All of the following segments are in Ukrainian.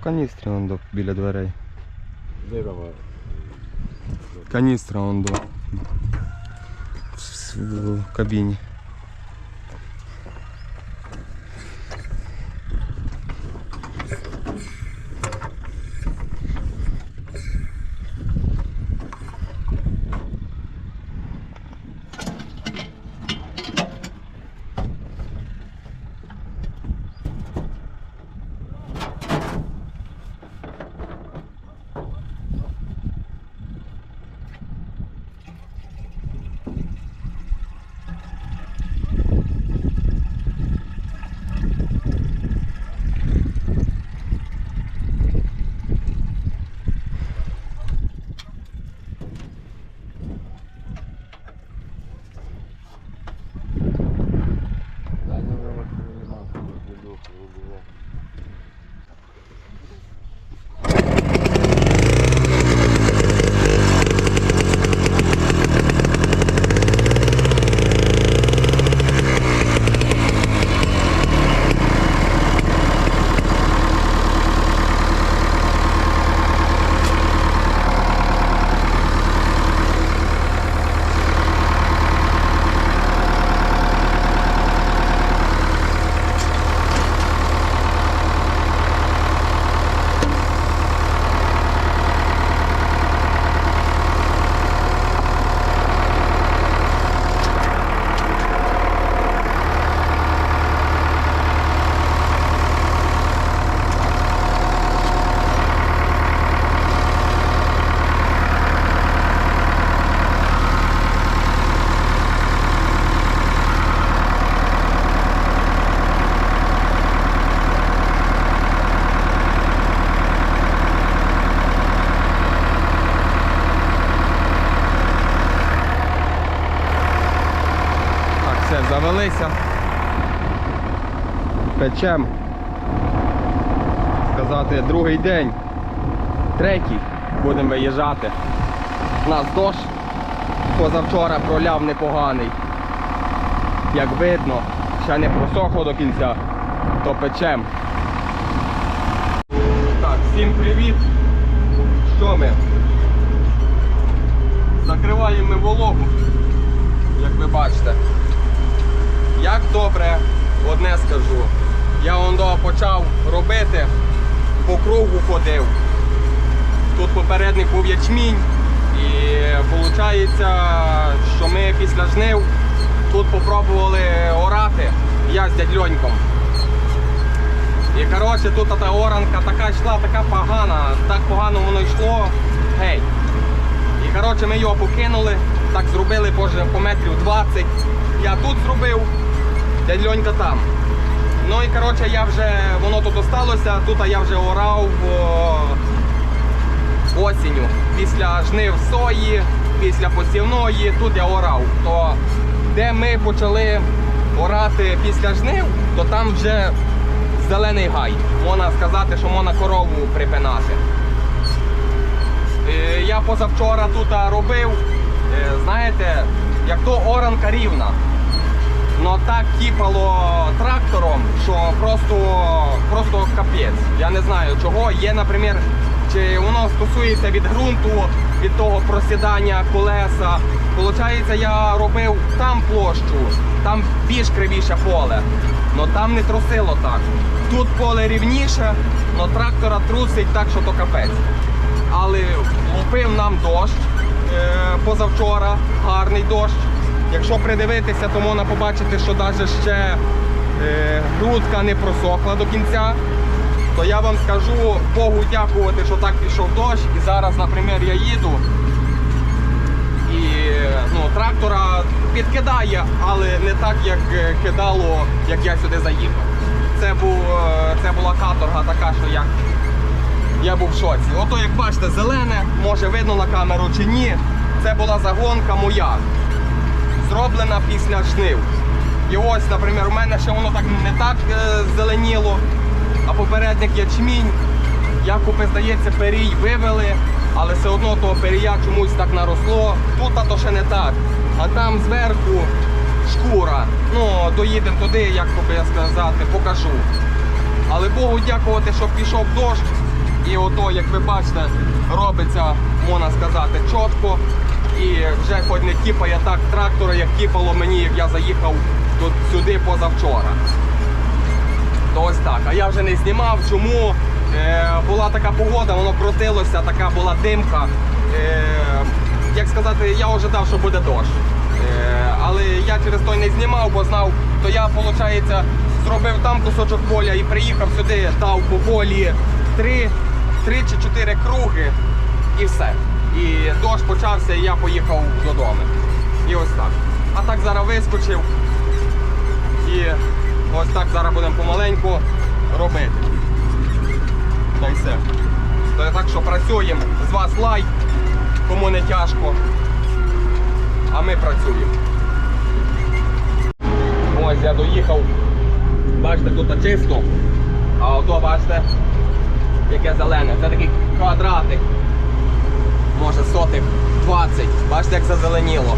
в каністрі он до, біля дверей. Де давай? Каністра он до. В кабіні. Все. Печем. Сказати, другий день. Третій. Будемо виїжджати. У нас дощ позавчора проляв непоганий. Як видно, ще не просохло до кінця, то печем. Так, всім привіт. Що ми? Закриваємо вологу, як ви бачите. Як добре, одне скажу. Я ондо почав робити, по кругу ходив. Тут попередник був ячмінь. І виходить, що ми після жнив тут попробували орати я з дядьоньком. І коротше, тут та оранка така йшла, така погана, так погано воно йшло. Гей. І коротше ми його покинули, так зробили по метрів 20. Я тут зробив, дядь Льонька там. Ну і коротше я вже, воно тут осталося, тут я вже орав о, осінню. Після жнив сої, після посівної, тут я орав. То де ми почали орати після жнив, то там вже зелений гай. Можна сказати, що можна корову припинати. Е, Я позавчора тут робив, е, знаєте, як то оранка рівна. Но так кіпало трактором, що просто, просто капець. Я не знаю чого. Є, наприклад, чи воно стосується від ґрунту, від того просідання колеса. Получається, я робив там площу, там більш кривіше поле. Но там не трусило так. Тут поле рівніше, но трактора трусить так, що то капець але лупив нам дощ е, позавчора, гарний дощ. Якщо придивитися, то можна побачити, що навіть ще е, грудка не просохла до кінця. То я вам скажу Богу дякувати, що так пішов дощ. І зараз, наприклад, я їду і ну, трактора підкидає, але не так, як е, кидало, як я сюди заїхав. Це, був, е, це була каторга така, що я я був в шоці. Ото як бачите, зелене, може видно на камеру чи ні. Це була загонка моя. Зроблена після жнив. І ось, наприклад, у мене ще воно так не так е, зеленіло, а попередник ячмінь. Якоби, здається, перій вивели, але все одно того перія чомусь так наросло. Тут то ще не так. А там зверху шкура. Ну, доїдемо туди, як би я сказати, покажу. Але Богу дякувати, що пішов дощ, І ото, як ви бачите, робиться, можна сказати, чітко. І вже хоч не тіпає так трактора, як тіпало мені, як я заїхав тут сюди позавчора. То ось так. А я вже не знімав. Чому? Е, була така погода, воно крутилося, така була димка. Е, як сказати, я ожидав, що буде дощ. Е, але я через той не знімав, бо знав, то я, виходить, зробив там кусочок поля і приїхав сюди, дав по полі три, три чи чотири круги і все. І дощ почався, і я поїхав додому. І ось так. А так зараз вискочив. І ось так зараз будемо помаленьку робити. Та й все. Так що працюємо. З вас лайк, кому не тяжко. А ми працюємо. Ось я доїхав. Бачите, тут чисто. А ото бачите, яке зелене. Це такий квадратик. Може сотих 20. Бачите, як зазеленіло.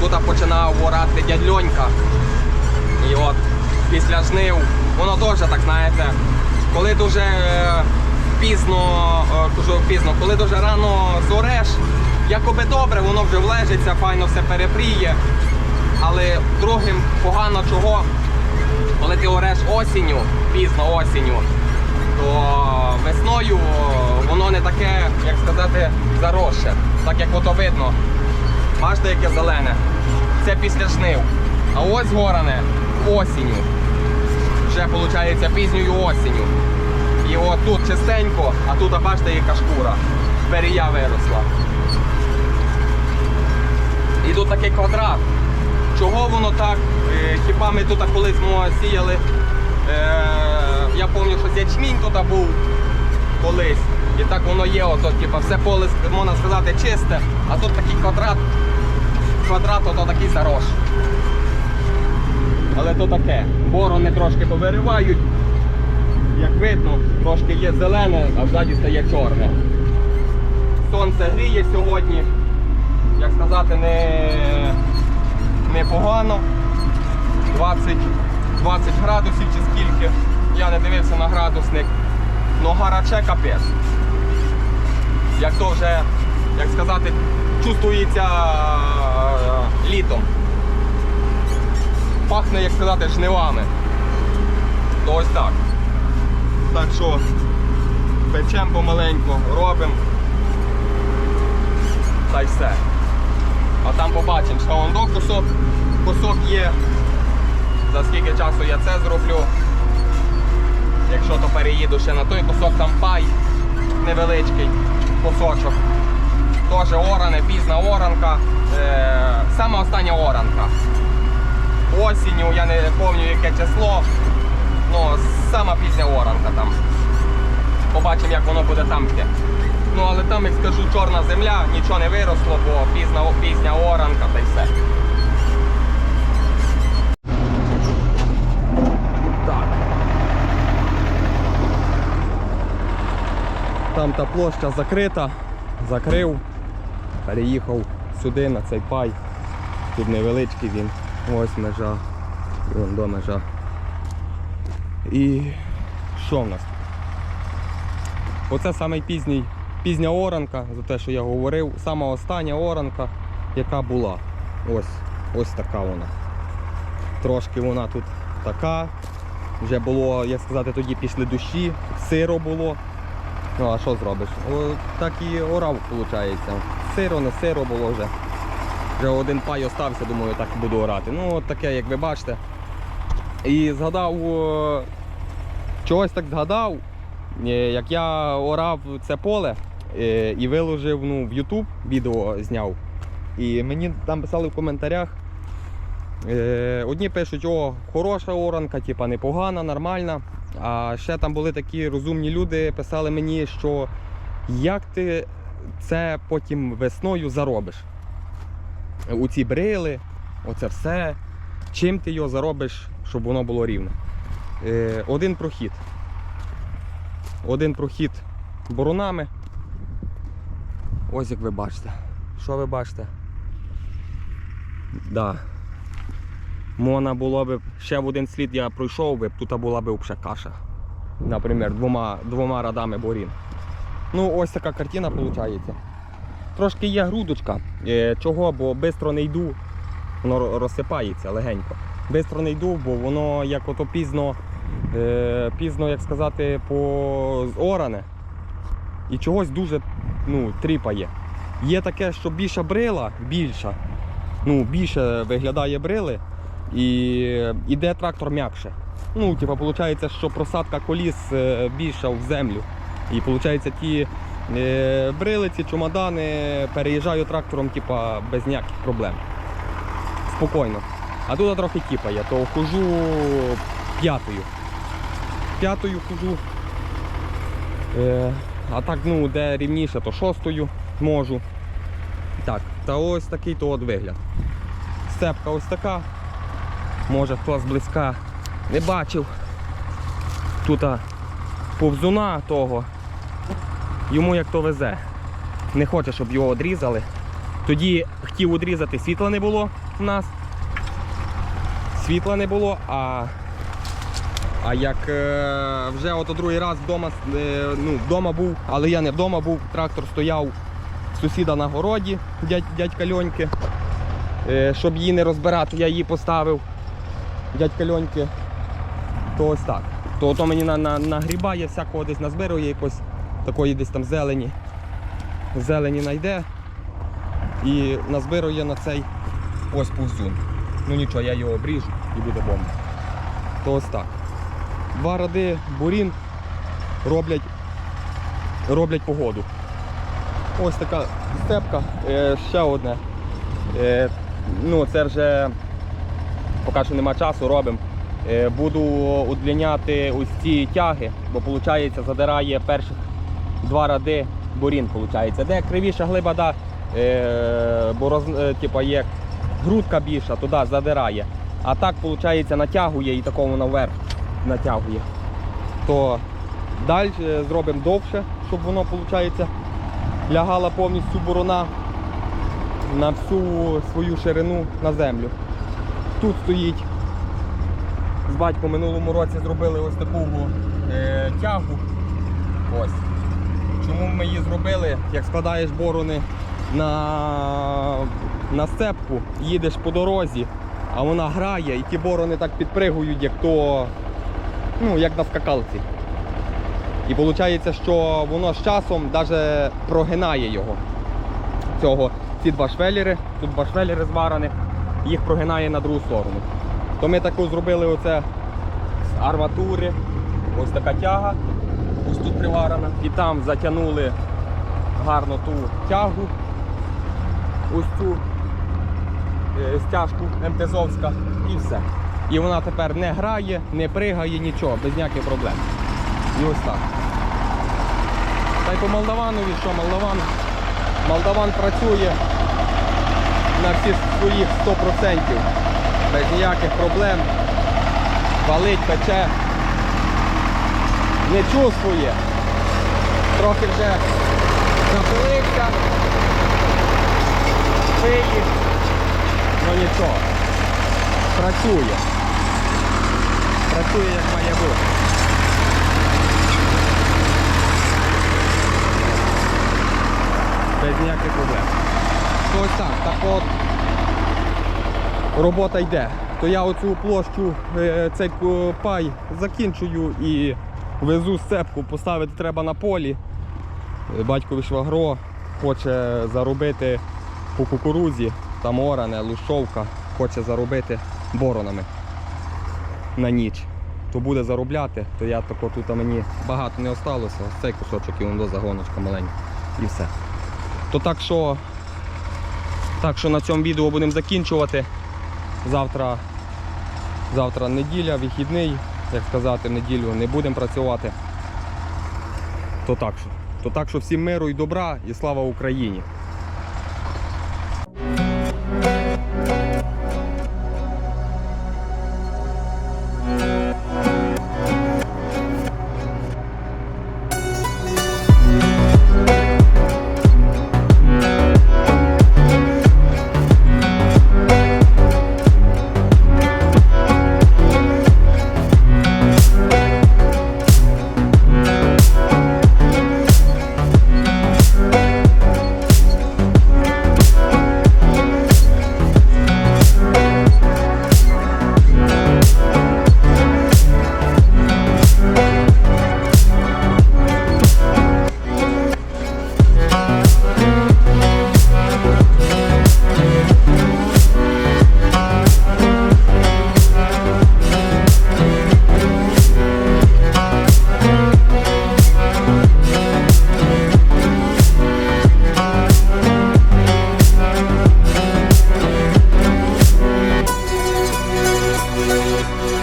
Тут починав орати дядь Льонька. І от після жнив, воно теж так, знаєте, коли дуже е, пізно, е, пізно, коли дуже рано зореш, якоби добре, воно вже влежиться, файно все перепріє. Але другим погано чого, коли ти ореш осінню, пізно осінню, то весною воно не таке, як сказати, заросше. Так як ото видно. Бачите, яке зелене. Це після жнив. А ось горане осінню. Вже виходить пізньою осінню. І от тут чистенько, а тут, бачите, яка шкура. Перія виросла. І тут такий квадрат. Чого воно так? Е, Хіба ми тут колись сіяли? Е, я пам'ятаю, що ячмінь тут був колись. І так воно є, ото, типу, все поле, можна сказати, чисте, а тут такий квадрат, квадрат ото такий зарос. Але то таке. Борони трошки повиривають. Як видно, трошки є зелене, а ззаді стає чорне. Сонце гріє сьогодні. Як сказати, не, непогано. 20, 20 градусів чи скільки. Я не дивився на градусник. Ну гараче капець. Як то вже, як сказати, чувствується е, літом. Пахне, як сказати, жнивами. То ось так. Так що печемо помаленьку, робимо. Та й все. А там побачимо, що вон до кусок, кусок є. За скільки часу я це зроблю. Якщо то переїду ще на той кусок, там пай невеличкий кусочок. Теж оране, пізна оранка. Е, саме остання оранка. Осінню, я не пам'ятаю яке число. Ну, сама пізня оранка там. Побачимо, як воно буде там йти. Ну, але там, як скажу, чорна земля, нічого не виросло, бо пізна, пізня оранка та й все. Там та площа закрита, закрив, переїхав сюди на цей пай. Тут невеличкий він. Ось межа. І вон до межа. І що в нас? Оце пізній, пізня оранка, за те, що я говорив, сама остання оранка, яка була. Ось, ось така вона. Трошки вона тут така. Вже було, як сказати, тоді пішли дощі, сиро було. Ну а що зробиш? О, так і орав, виходить. Сиро, не сиро було вже. Вже один пай остався, думаю, так і буду орати. Ну, от таке, як ви бачите. І згадав, чогось так згадав, е, як я орав це поле е, і виложив ну, в YouTube відео зняв. І мені там писали в коментарях. Е, одні пишуть, о, хороша оранка, типа непогана, нормальна. А ще там були такі розумні люди, писали мені, що як ти це потім весною заробиш. У ці брили, оце все. Чим ти його заробиш, щоб воно було рівно. Е, один прохід. Один прохід боронами. Ось як ви бачите. Що ви бачите? Да. Можна було б ще в один слід я пройшов би, тут була б взагалі каша. Наприклад, двома, двома радами борін. Ну, ось така картина виходить. Трошки є грудочка. Е, Чого? Бо швидко не йду, воно розсипається легенько. Бистро не йду, бо воно як ото пізно, е, пізно, як сказати, позоране. І чогось дуже ну, тріпає. Є таке, що більша брила, більша, ну, більше виглядає брили, і йде трактор м'якше. Ну, типу, виходить, що просадка коліс е, більша в землю. І виходить, ті е, брили, ці чемодани переїжджаю трактором, типа, без ніяких проблем. Спокійно. А тут трохи тіпає, то хожу п'ятою. П'ятою хожу. Е, а так, ну, де рівніше, то шостою можу. Так, та ось такий то от вигляд. Степка ось така. Може хто зблизька не бачив. Тут повзуна того. Йому як то везе. Не хоче, щоб його одрізали. Тоді хотів одрізати, світла не було в нас. Світла не було, а, а як е, вже от другий раз вдома, е, ну, вдома був, але я не вдома був, трактор стояв сусіда на городі, дядь, дядька Льоньки. Е, щоб її не розбирати, я її поставив. Дядька Льоньки. То ось так. То, то мені на, на, нагрібає, всякого десь назбирує якось такої десь там зелені. Зелені знайде і назбирує на цей ось повзун. Ну нічого, я його обріжу і буде бомба. То ось так. Два ради бурін роблять, роблять погоду. Ось така степка. Е, ще одне. Е, ну, це вже поки що нема часу, робимо. Е, буду удлиняти ось ці тяги, бо виходить, задирає перших два ради бурін. Виходить. Де кривіша глиба, да, е, бо роз, типа, є грудка більша, туди задирає. А так, виходить, натягує і такому наверх натягує. То далі зробимо довше, щоб воно, виходить, лягала повністю борона на всю свою ширину на землю. Тут стоїть. З батьком минулому році зробили ось таку е, тягу. Ось. Чому ми її зробили? Як складаєш борони на, на сцепку, їдеш по дорозі, а вона грає і ті борони так підпригують, як то, ну, як на скакалці. І виходить, що воно з часом навіть прогинає його. Цього. Ці два швеллери, тут два швеллери звараних, їх прогинає на другу сторону. То ми таку зробили оце з арматури, ось така тяга, ось тут приварена. І там затягнули гарно ту тягу, ось цю е, стяжку МТЗовська і все. І вона тепер не грає, не пригає, нічого, без ніяких проблем. І ось так. Та й по Молдаванові, що Молдаван, Молдаван працює на всі своїх 100%, без ніяких проблем. Валить, пече. Не чувствує. Трохи вже запилився. Пиє. Ну нічого. Працює. Працює як має бути. Без ніяких проблем. Ось так, так от робота йде. То я оцю площу, е, цей пай закінчую і везу сцепку, поставити треба на полі. Е, Батькові швагро хоче заробити по кукурузі, там оране, лушовка, хоче заробити боронами на ніч. То буде заробляти, то я тако тут мені багато не осталося. Ось цей кусочок і воно загоночка маленька. І все. То так що, так що на цьому відео будемо закінчувати. Завтра, завтра неділя, вихідний, як сказати, в неділю не будемо працювати. То так що. То так що всім миру і добра і слава Україні! Bye.